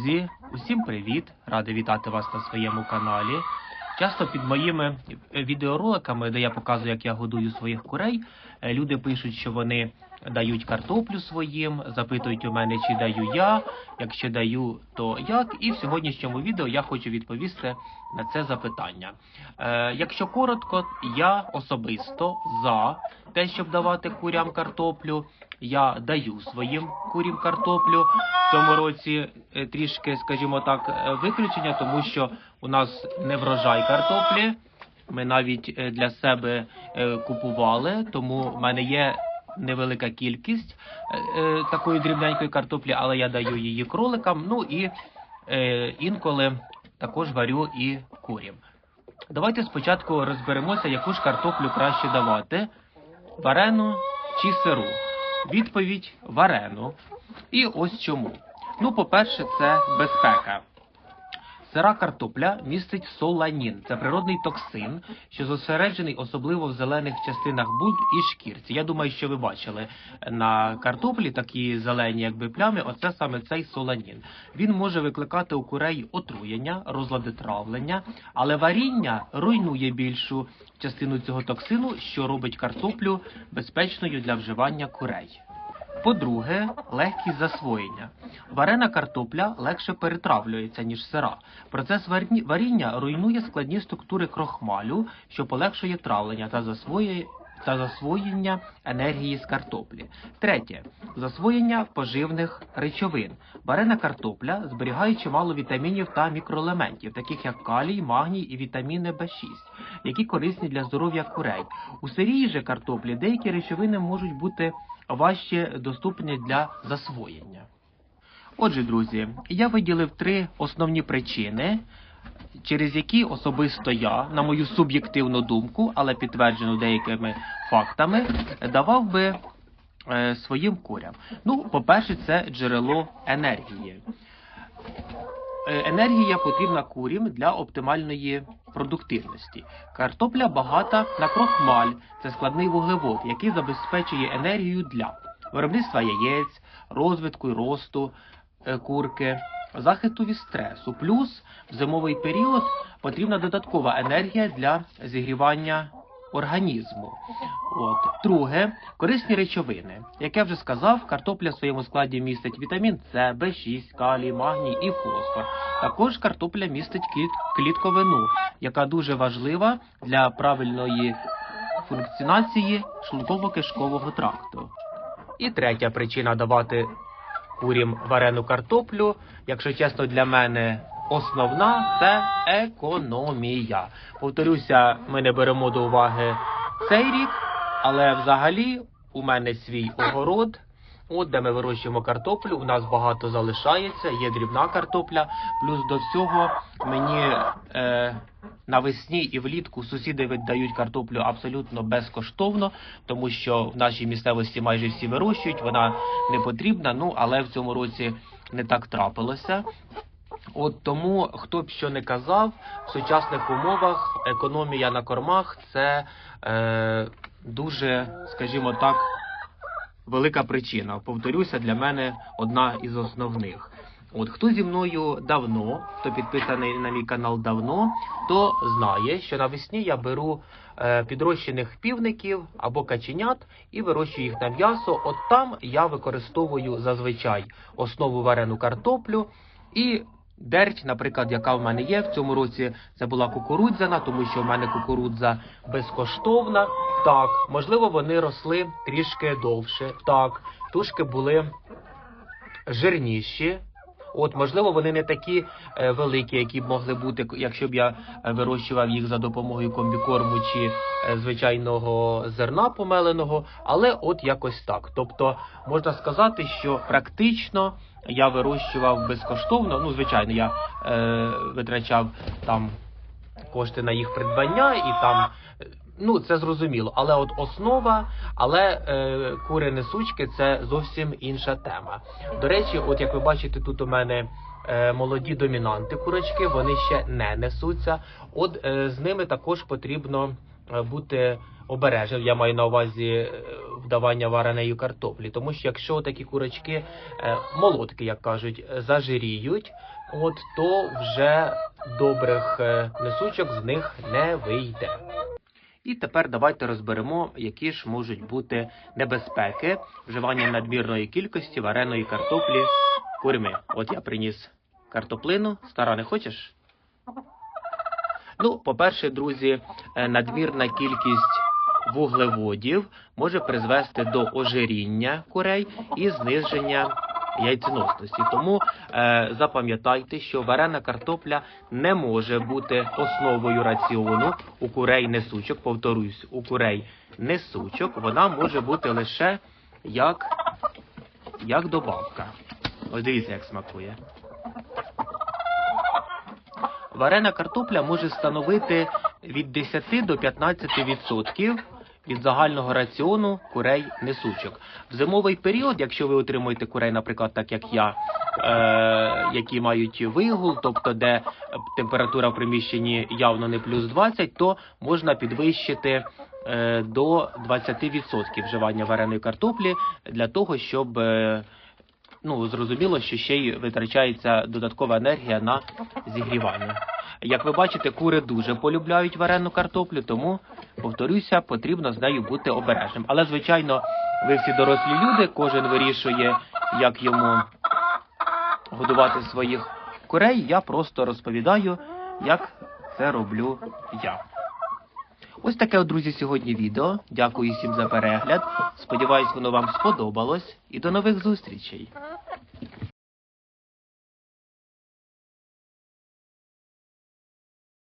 Друзі, усім привіт! Радий вітати вас на своєму каналі. Часто під моїми е, відеороликами, де я показую, як я годую своїх курей, е, люди пишуть, що вони дають картоплю своїм, запитують у мене, чи даю я. Якщо даю, то як. І в сьогоднішньому відео я хочу відповісти на це запитання. Е, якщо коротко, я особисто за те, щоб давати курям картоплю. Я даю своїм курям картоплю. В цьому році е, трішки, скажімо так, е, виключення, тому що у нас не врожай картоплі. Ми навіть е, для себе купували, тому в мене є невелика кількість е, е, такої дрібненької картоплі, але я даю її кроликам. Ну і е, інколи також варю і курям. Давайте спочатку розберемося, яку ж картоплю краще давати: варену чи сиру. Відповідь варену. І ось чому. Ну, по-перше, це безпека. Сира картопля містить соланін. Це природний токсин, що зосереджений особливо в зелених частинах бульб і шкірці. Я думаю, що ви бачили на картоплі такі зелені, якби плями. Оце саме цей соланін. Він може викликати у курей отруєння, розлади травлення, але варіння руйнує більшу частину цього токсину, що робить картоплю безпечною для вживання курей. По-друге, легкість засвоєння. Варена картопля легше перетравлюється, ніж сира. Процес варіння руйнує складні структури крохмалю, що полегшує травлення та засвоює та засвоєння енергії з картоплі. Третє засвоєння поживних речовин. Варена картопля зберігає чимало вітамінів та мікроелементів, таких як калій, магній і вітаміни В6, які корисні для здоров'я курей. У сирій же картоплі деякі речовини можуть бути важче доступні для засвоєння. Отже, друзі, я виділив три основні причини, через які особисто я, на мою суб'єктивну думку, але підтверджену деякими фактами, давав би е, своїм курям. Ну, по-перше, це джерело енергії. Е, Енергія потрібна курям для оптимальної продуктивності. Картопля багата на крохмаль, це складний вуглевод, який забезпечує енергію для виробництва яєць, розвитку і росту е, курки, захисту від стресу. Плюс в зимовий період потрібна додаткова енергія для зігрівання організму. От. Друге, корисні речовини. Як я вже сказав, картопля в своєму складі містить вітамін С, В6, калій, магній і фосфор. Також картопля містить кліт- клітковину, яка дуже важлива для правильної функціонації шлунково-кишкового тракту. І третя причина давати курям варену картоплю, якщо чесно, для мене основна це економія. Повторюся, ми не беремо до уваги цей рік, але взагалі у мене свій огород. От де ми вирощуємо картоплю, у нас багато залишається, є дрібна картопля. Плюс до всього мені е, навесні і влітку сусіди віддають картоплю абсолютно безкоштовно, тому що в нашій місцевості майже всі вирощують, вона не потрібна. Ну але в цьому році не так трапилося. От тому, хто б що не казав, в сучасних умовах економія на кормах це е, дуже, скажімо так, велика причина. Повторюся, для мене одна із основних. От хто зі мною давно, хто підписаний на мій канал давно, то знає, що навесні я беру е, підрощених півників або каченят і вирощую їх на м'ясо. От там я використовую зазвичай основу варену картоплю і дерть, наприклад, яка в мене є в цьому році, це була кукурудзяна, тому що в мене кукурудза безкоштовна. Так, можливо, вони росли трішки довше. Так, тушки були жирніші. От, можливо, вони не такі е, великі, які б могли бути, якщо б я е, вирощував їх за допомогою комбікорму чи е, звичайного зерна помеленого, але от якось так. Тобто можна сказати, що практично я вирощував безкоштовно. Ну, звичайно, я е, витрачав там кошти на їх придбання і там. Ну, це зрозуміло, але от основа, але е, кури несучки це зовсім інша тема. До речі, от як ви бачите, тут у мене е, молоді домінанти курочки, вони ще не несуться. От е, з ними також потрібно е, бути обережен. Я маю на увазі е, вдавання вареної картоплі. Тому що якщо такі курочки е, молодки, як кажуть, зажиріють, от то вже добрих несучок з них не вийде. І тепер давайте розберемо, які ж можуть бути небезпеки вживання надмірної кількості вареної картоплі курми. От я приніс картоплину. Стара, не хочеш? Ну, по-перше, друзі, е, надмірна кількість вуглеводів може призвести до ожиріння курей і зниження яйценосності. Тому е, запам'ятайте, що варена картопля не може бути основою раціону у курей несучок. Повторюсь, у курей несучок вона може бути лише як, як добавка. Ось дивіться, як смакує. Варена картопля може становити від 10 до 15% від загального раціону курей несучок. В зимовий період, якщо ви отримуєте курей, наприклад, так як я, е, які мають вигул, тобто де температура в приміщенні явно не плюс 20, то можна підвищити е, до 20% вживання вареної картоплі для того, щоб е, ну зрозуміло, що ще й витрачається додаткова енергія на зігрівання. Як ви бачите, кури дуже полюбляють варену картоплю, тому повторюся, потрібно з нею бути обережним. Але звичайно, ви всі дорослі люди, кожен вирішує, як йому годувати своїх курей. Я просто розповідаю, як це роблю я. Ось таке, друзі, сьогодні відео. Дякую всім за перегляд. Сподіваюсь, воно вам сподобалось. І до нових зустрічей.